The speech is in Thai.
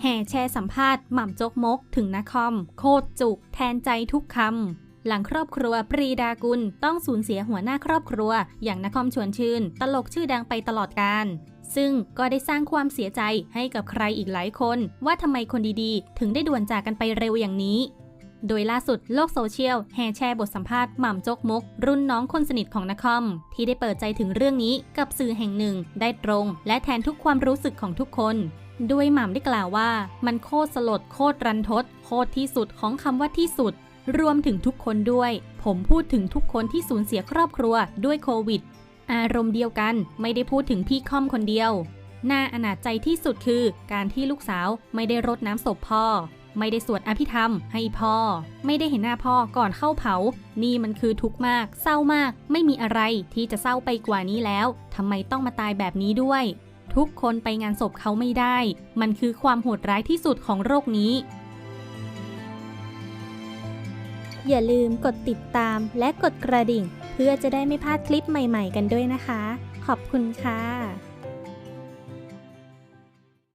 แห่แชร์สัมภาษณ์หม่ำจกมกถึงนคอมโคตรจุก แทนใจทุกคำหลังครอบครัวปรีดากุลต้องสูญเสียหัวหน้าครอบครัว อย่างนครชวนชื่น ตลกชื่อดังไปตลอดกาลซึ่งก็ได้สร้างความเสียใจให้กับใครอีกหลายคน ว่าทำไมคนดีๆ ถึงได้ด่วนจากกันไปเร็วอย่างนี้ โดยล่าสุดโลกโซเชียลแห่แชร์บทสัมภาษณ์หม่ำจกมก รุ่นน้องคนสนิทของนครที่ได้เปิดใจถึงเรื่องนี้กับสื่อแห่งหนึ่ง ได้ตรง และแทนทุกความรู้สึกของทุกคนด้วยหม่ำได้กล่าวว่า มันโคตรสลดโคตรรันทด โคตรที่สุดของคำว่าที่สุด รวมถึงทุกคนด้วย ผมพูดถึงทุกคนที่สูญเสียครอบครัวด้วยโควิด อารมณ์เดียวกันไม่ได้พูดถึงพี่ค่อมคนเดียวน่าอนาจใจที่สุดคือการที่ลูกสาวไม่ได้รดน้ำศพพ่อ ไม่ได้สวดอภิธรรมให้พ่อ ไม่ได้เห็นหน้าพ่อก่อนเข้าเผา นี่มันคือทุกข์มาก เศร้ามาก ไม่มีอะไรที่จะเศร้าไปกว่านี้แล้วทำไมต้องมาตายแบบนี้ด้วย ทุกคนไปงานศพเขาไม่ได้ มันคือความโหดร้ายที่สุดของโรคนี้ อย่าลืมกดติดตามและกดกระดิ่ง เพื่อจะได้ไม่พลาดคลิปใหม่ ๆ กันด้วยนะคะ ขอบคุณค่ะ